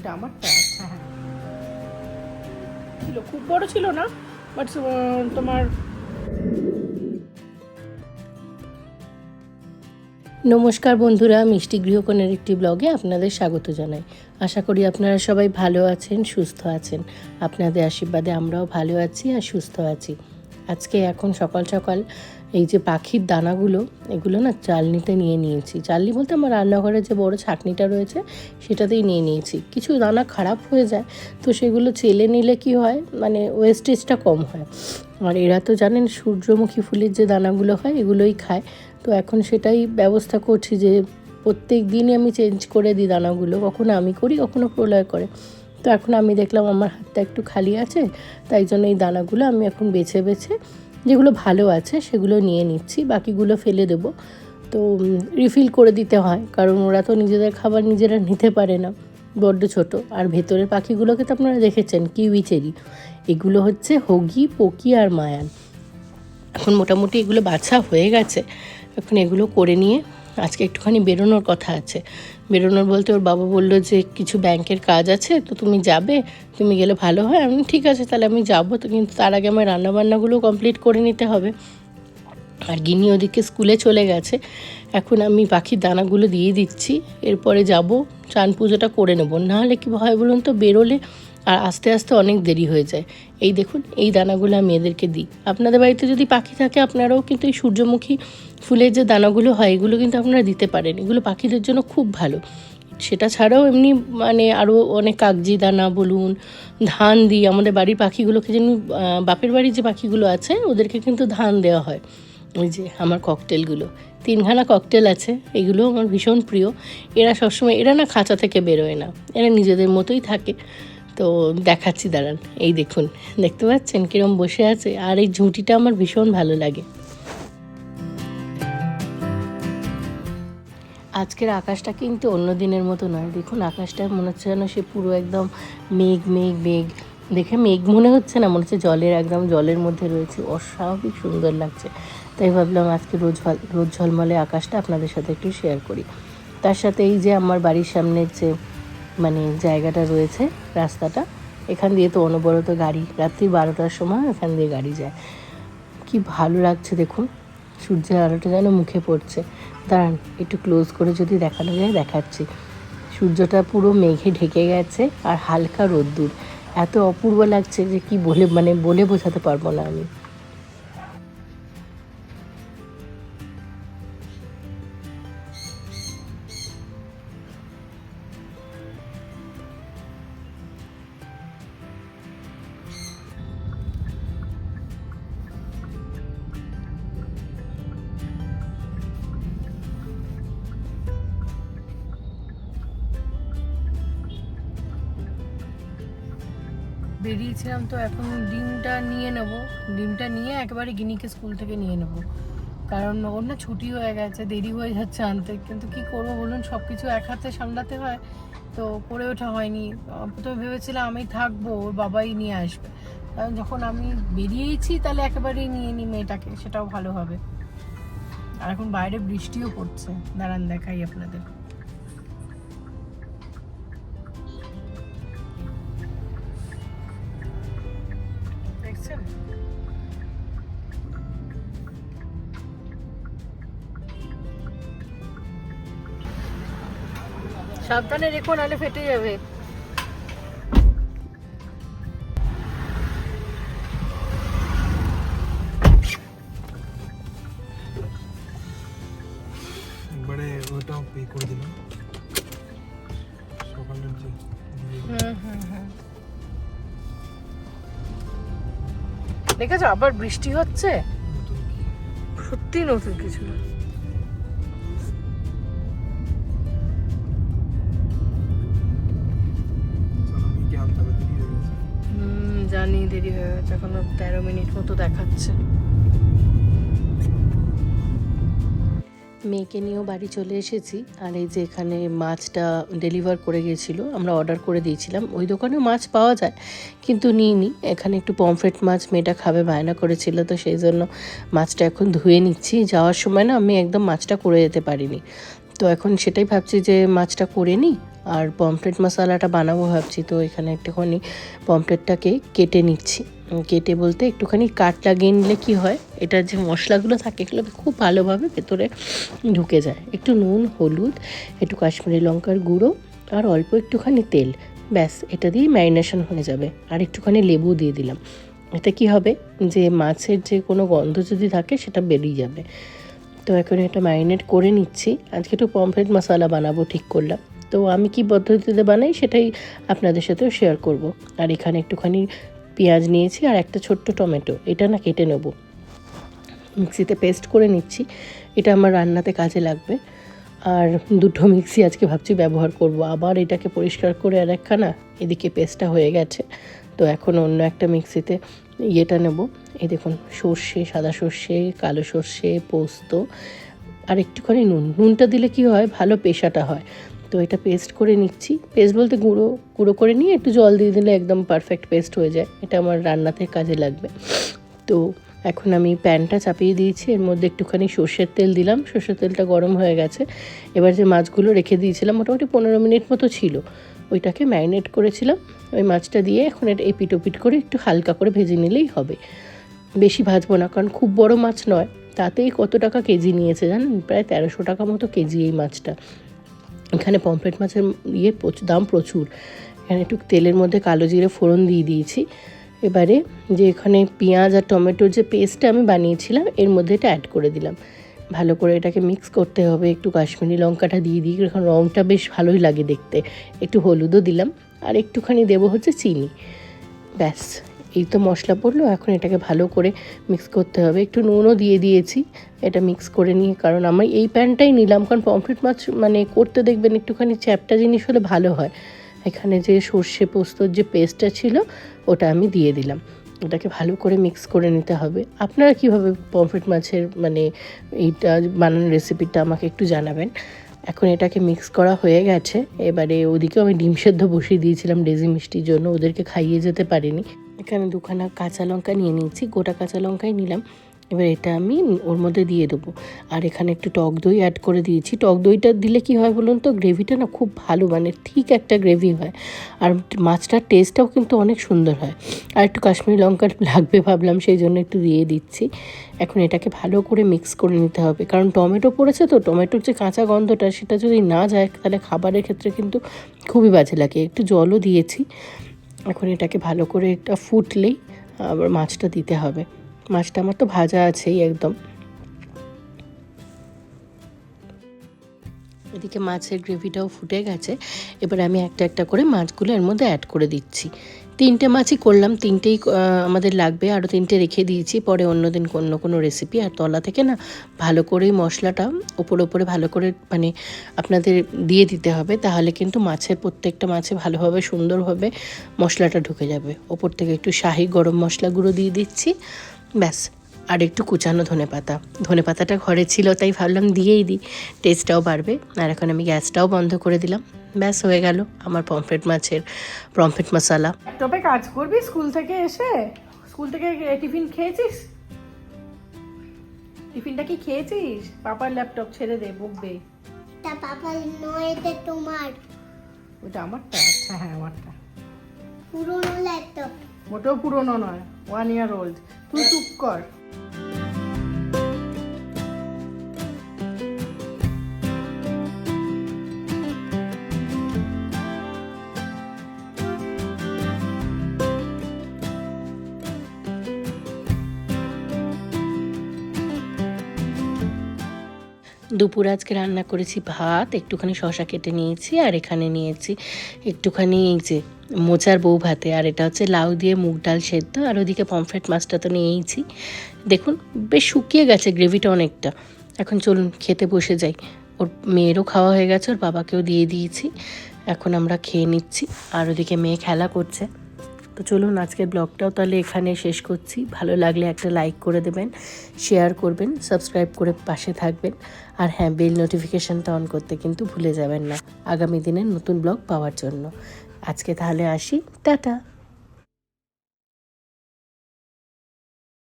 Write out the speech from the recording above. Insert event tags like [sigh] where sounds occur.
এটা আমারটা ছিল, খুব বড় ছিল না বাট তোমার নমস্কার বন্ধুরা, মিষ্টি গৃহকোণের একটি ব্লগে আপনাদের স্বাগত জানাই। আশা করি আপনারা সবাই ভালো আছেন, সুস্থ আছেন। আপনাদের আশীর্বাদে আমরাও ভালো আছি আর সুস্থ আছি। আজকে এখন সকাল সকাল এই যে পাখির দানাগুলো, এগুলো না চালনিতে নিয়ে নিয়েছি। চালনি বলতে আমার রান্নাঘরে যে বড় ছাকনিটা রয়েছে, সেটাতেই নিয়ে নিয়েছি। কিছু দানা খারাপ হয়ে যায়, তো সেগুলো চেলে নিলে কি হয়? মানে ওয়েস্টেজটা কম হয়। আর এরা তো জানেন, সূর্যমুখী ফুলের যে দানাগুলো হয়, এগুলোই খায়। তো এখন সেটাই ব্যবস্থা করছি যে, প্রত্যেক দিনই আমি চেঞ্জ করে দিই দানাগুলো। কখনো আমি করি, কখনো প্রলয় করে। তো এখন আমি দেখলাম আমার হাতটা একটু খালি আছে, তাই জন্য এই দানাগুলো আমি এখন বেছে বেছে যেগুলো ভালো আছে সেগুলো নিয়ে নিচ্ছি, বাকিগুলো ফেলে দেব। তো রিফিল করে দিতে হয়, কারণ ওরা তো নিজেদের খাবার নিজেরা নিতে পারে না, বড্ড ছোট। আর ভেতরের পাখিগুলোকে তো আপনারা দেখেছেন, কিউই চেরি। এগুলো হচ্ছে হগি, পকি আর মায়ান। এখন মোটামুটি এগুলো বাছা হয়ে গেছে, এখন এগুলো করে নিয়ে আজকে একটুখানি বেরোনোর কথা আছে। বেরোনোর বলতে ওর বাবা বলল যে, কিছু ব্যাংকের কাজ আছে, তো তুমি যাবে। তুমি গেলে ভালো হয়। আমি ঠিক আছে, তাহলে আমি যাব। তো কিন্তু তার আগে আমার রান্নাবান্নাগুলো কমপ্লিট করে নিতে হবে। আর গিনি ওদিকে স্কুলে চলে গেছে। এখন আমি পাখির দানাগুলো দিয়ে দিচ্ছি। এরপরে যাব, চান পুজোটা করে নেব। নাহলে কি হয় বলুন তো, বেরোলে আর আস্তে আস্তে অনেক দেরি হয়ে যায়। এই দেখুন, এই দানাগুলো আমি এদেরকে দিই। আপনাদের বাড়িতে যদি পাখি থাকে, আপনারাও কিন্তু এই সূর্যমুখী ফুলের যে দানাগুলো হয়, এগুলো কিন্তু আপনারা দিতে পারেন। এগুলো পাখিদের জন্য খুব ভালো। সেটা ছাড়াও এমনি মানে আরও অনেক কাগজি দানা বলুন, ধান দিই। আমাদের বাড়ির পাখিগুলোকে যেমনি বাপের বাড়ির যে পাখিগুলো আছে, ওদেরকে কিন্তু ধান দেওয়া হয়। ওই যে আমার ককটেলগুলো, তিনখানা ককটেল আছে এগুলো আমার ভীষণ প্রিয়। এরা সবসময়, এরা না খাঁচা থেকে বেরোয় না, এরা নিজেদের মতোই থাকে। তো দেখাচ্ছি, দাঁড়ান। এই দেখুন, দেখতে পাচ্ছেন কিরম বসে আছে? আর এই ঝুঁটিটা আমার ভীষণ ভালো লাগে। আজকের আকাশটা কিন্তু অন্য দিনের মতো নয়। দেখুন, আকাশটা মনে হচ্ছে যেন সে পুরো একদম মেঘ মেঘ মেঘ। দেখে মেঘ মনে হচ্ছে না, মনে হচ্ছে জলের একদম জলের মধ্যে রয়েছে। অস্বাভাবিক সুন্দর লাগছে। তাই ভাবলাম আজকে রোজ রোজ ঝলমলে আকাশটা আপনাদের সাথে একটু শেয়ার করি। তার সাথে এই যে আমার বাড়ির সামনের যে মানে জায়গাটা রয়েছে, রাস্তাটা। এখান দিয়ে তো অনবরত গাড়ি, রাত্রি বারোটার সময় এখান দিয়ে গাড়ি যায়। কি ভালো লাগছে দেখুন, সূর্যের আলোটা যেন মুখে পড়ছে। দাঁড়ান, একটু ক্লোজ করে যদি দেখানো যায়, দেখাচ্ছি। সূর্যটা পুরো মেঘে ঢেকে গেছে আর হালকা রোদ্দুর। এত অপূর্ব লাগছে যে কি বলে মানে বলে বোঝাতে পারব না আমি। বেরিয়েছিলাম তো এখন ডিমটা নিয়ে নেব। ডিমটা নিয়ে একেবারে গিনিকে স্কুল থেকে নিয়ে নেব। কারণ ওর না ছুটি হয়ে গেছে, দেরি হয়ে যাচ্ছে আনতে। কিন্তু কি করব বলুন সব কিছু এক হাতে সামলাতে হয়। তো করে ওঠা হয়নি। প্রথমে ভেবেছিলাম আমি থাকব, ওর বাবাই নিয়ে আসবে। কারণ যখন আমি বেরিয়েছি তাহলে একেবারেই নিয়ে নিই মেয়েটাকে, সেটাও ভালো হবে। আর এখন বাইরে বৃষ্টিও পড়ছে। দাঁড়ান দেখাই আপনাদের। সাবধানে রেখো নাহলে ফেটে যাবে। একবারে ওটাও পে করে দিলাম। সকালের যে হুম হুম হুম। দেখেছ আবার বৃষ্টি হচ্ছে? সত্যি নতুন কিছু না। জানি দেরি হয়ে গেছে, এখনও তেরো মিনিট মতো দেখাচ্ছে। মেয়েকে নিয়েও বাড়ি চলে এসেছি, আর এই যে এখানে মাছটা ডেলিভার করে গেছিল আমরা অর্ডার করে দিয়েছিলাম। ওই দোকানে মাছ পাওয়া যায়, কিন্তু নিইনি। এখানে একটু পমফ্রেট মাছ মেয়েটা খাবে, বায়না করেছিল, তো সেই জন্য মাছটা এখন ধুয়ে নিচ্ছি। যাওয়ার সময় না, আমি একদম মাছটা করে যেতে পারিনি। তো এখন সেটাই ভাবছি যে মাছটা করে নিই আর পমফ্রেট মশলাটা বানাবো ভাবছি, তো এখানে একটুখানি পমফ্রেটটাকে কেটে নিচ্ছি। কেটে বলতে একটুখানি কাট লাগিয়ে নিলে কি হয় এটার যে মশলাগুলো থাকে এগুলো খুব ভালোভাবে ভেতরে ঢুকে যায়। একটু নুন, হলুদ, একটু কাশ্মীরি লঙ্কার গুঁড়ো আর অল্প একটুখানি তেল। ব্যাস, এটা দিয়ে ম্যারিনেশন হয়ে যাবে। আর একটুখানি লেবু দিয়ে দিলাম। এতে কি হবে, যে মাছের যে কোনো গন্ধ যদি থাকে সেটা বেরিয়ে যাবে। তো এখন এটা ম্যারিনেট করে নিচ্ছি। আজকে একটু পমফ্রেট মশলা বানাবো ঠিক করলাম। তো আমি কি পদ্ধতিতে বানাই সেটাই আপনাদের সাথেও শেয়ার করব। আর এখানে একটুখানি পেঁয়াজ নিয়েছি আর একটা ছোট্ট টমেটো, এটা না কেটে নেব। মিক্সিতে পেস্ট করে নিচ্ছি, এটা আমার রান্নাতে কাজে লাগবে। আর দুটো মিক্সি আজকে ভাবছি ব্যবহার করব, আবার এটাকে পরিষ্কার করে আর একখানা এদিকে পেস্টটা হয়ে গেছে। তো এখন অন্য একটা মিক্সিতে ইয়েটা নেব। এই দেখুন, সর্ষে, সাদা সর্ষে, কালো সর্ষে, পোস্ত, আর একটুখানি নুন। নুনটা দিলে কি হয়? ভালো পেশাটা হয়। তো এটা পেস্ট করে নিচ্ছি। পেস্ট বলতে গুঁড়ো গুঁড়ো করে নিয়ে একটু জল দিয়ে দিলে একদম পারফেক্ট পেস্ট হয়ে যায়। এটা আমার রান্নাতে কাজে লাগবে। তো এখন আমি প্যানটা চাপিয়ে দিয়েছি। এর মধ্যে একটুখানি সর্ষের তেল দিলাম। সর্ষের তেলটা গরম হয়ে গেছে। এবার যে মাছগুলো রেখে দিয়েছিলাম, মোটামুটি পনেরো মিনিট মতো ছিল। ওইটাকে ম্যারিনেট করেছিলাম। ওই মাছটা দিয়ে এখন এটা এপিট ওপিট করে একটু হালকা করে ভেজে নিলেই হবে। বেশি ভাজবো না, কারণ খুব বড় মাছ নয়। তাতেই কত টাকা কেজি নিয়েছে জানেন? প্রায় তেরোশো টাকা মতো কেজি এই মাছটা। এখানে পমফ্রেট মাছের ইয়ে দাম প্রচুর। এখানে একটু তেলের মধ্যে কালো জিরে ফোড়ন দিয়ে দিয়েছি। এবারে যে এখানে পেঁয়াজ আর টমেটোর যে পেস্টটা আমি বানিয়েছিলাম, এর মধ্যে এটা অ্যাড করে দিলাম। ভালো করে এটাকে মিক্স করতে হবে, একটু কাশ্মীরি লঙ্কাটা দিয়ে দিই এখন রঙটা বেশ ভালোই লাগে দেখতে। একটু হলুদও দিলাম, আর একটুখানি দেবো হচ্ছে চিনি। ব্যাস। এই তো মশলা পড়ল, এখন এটাকে ভালো করে মিক্স করতে হবে। একটু নুনও দিয়ে দিয়েছি, এটা মিক্স করে নিয়ে, কারণ আমি এই প্যানটাই নিলাম, কারণ পমফ্রেট মাছ মানে করতে দেখবেন একটুখানি চ্যাপটা জিনিস হলে ভালো হয়। এখানে যে সর্ষে পোস্তর যে পেস্টটা ছিল, ওটা আমি দিয়ে দিলাম। ওটাকে ভালো করে মিক্স করে নিতে হবে। আপনারা কীভাবে পমফ্রেট মাছের মানে এইটা বানানোর রেসিপিটা আমাকে একটু জানাবেন। এখন এটাকে মিক্স করা হয়ে গেছে। এবারে ওদিকেও আমি ডিম সেদ্ধ বসিয়ে দিয়েছিলাম ডেজি মিষ্টির জন্য। ওদেরকে খাইয়ে যেতে পারিনি। এখানে দুখানা কাঁচা লঙ্কা নিয়ে নিয়েছি, গোটা কাঁচা লঙ্কাই নিলাম। এবার এটা আমি ওর মধ্যে দিয়ে দেবো। আর এখানে একটু টক দই অ্যাড করে দিয়েছি। টক দইটা দিলে কি হয় বলুন তো গ্রেভিটা না খুব ভালো মানে ঠিক একটা গ্রেভি হয়। আর মাছটার টেস্টটাও কিন্তু অনেক সুন্দর হয়। আর একটু কাশ্মীরি লঙ্কা [laughs] লাগবে ভাবলাম, সেই জন্য একটু দিয়ে দিচ্ছি। এখন এটাকে ভালো করে মিক্স করে নিতে হবে। কারণ টমেটো পড়েছে তো, টমেটোর যে কাঁচা গন্ধটা, সেটা যদি না যায়, তাহলে খাবারের ক্ষেত্রে কিন্তু খুবই বাজে লাগে। একটু জলও দিয়েছি। এখন এটাকে ভালো করে এটা ফুটলেই আবার মাছটা দিতে হবে। মাছটা আমার তো ভাজা আছেই একদম। এদিকে মাছের গ্রেভিটাও ফুটে গেছে। এবার আমি একটা একটা করে মাছগুলো এর মধ্যে অ্যাড করে দিচ্ছি। তিনটে মাছই করলাম, তিনটেই আমাদের লাগবে। আরও তিনটে রেখে দিয়েছি, পরে অন্যদিন অন্য কোনো রেসিপি আর তলা থেকে না ভালো করে মশলাটা ওপর ওপরে ভালো করে মানে আপনাদের দিয়ে দিতে হবে, তাহলে কিন্তু মাছের প্রত্যেকটা মাছে ভালোভাবে সুন্দরভাবে মশলাটা ঢুকে যাবে। ওপর থেকে একটু শাহি গরম মশলা গুঁড়ো দিয়ে দিচ্ছি, ব্যাস। আর একটু কুচানো ধনে পাতা। ধনে পাতাটা ঘরে ছিল, তাই ভাবলাম দিয়েই দিই, টেস্টটাও বাড়বে। আর এখন আমি গ্যাসটাও বন্ধ করে দিলাম। ব্যাস হয়ে গেল আমার পমফ্রেট মাছের পমফ্রেট মশালা। তবে কাজ করবি স্কুল থেকে এসে? স্কুল থেকে টিফিন খেয়েছিস? টিফিনটা কি খেয়েছিস? পাপার ল্যাপটপ ছেড়ে দে বকবে। তা পাপা নয় এটা তোমার। ওটা আমারটা? আচ্ছা হ্যাঁ আমারটা। পুরোনো ল্যাপটপ। মোটেও পুরনো নয় ওয়ান ইয়ার ওল্ড তুই চুপ কর। দুপুর আজকে রান্না করেছি ভাত, একটুখানি শশা কেটে নিয়েছি আর এখানে নিয়েছি একটুখানি এই যে মোচার বউ ভাতে, আর এটা হচ্ছে লাউ দিয়ে মুগ ডাল সেদ্ধ, আর ওদিকে পমফ্রেট মাছটা তো নিয়েইছি। দেখুন, বেশ শুকিয়ে গেছে গ্রেভিটা অনেকটা। এখন চলুন, খেতে বসে যাই। ওর মেয়েরও খাওয়া হয়ে গেছে, ওর বাবাকেও দিয়ে দিয়েছি। এখন আমরা খেয়ে নিচ্ছি, আর ওদিকে মেয়ে খেলা করছে। তো চলুন আজকের ব্লগটাও তাহলে এখানে শেষ করছি। ভালো লাগলে একটা লাইক করে দেবেন শেয়ার করবেন সাবস্ক্রাইব করে পাশে থাকবেন। আর হ্যাঁ বেল নোটিফিকেশানটা অন করতে কিন্তু ভুলে যাবেন না। আগামী দিনের নতুন ব্লগ পাওয়ার জন্য। আজকে তাহলে আসি। টাটা!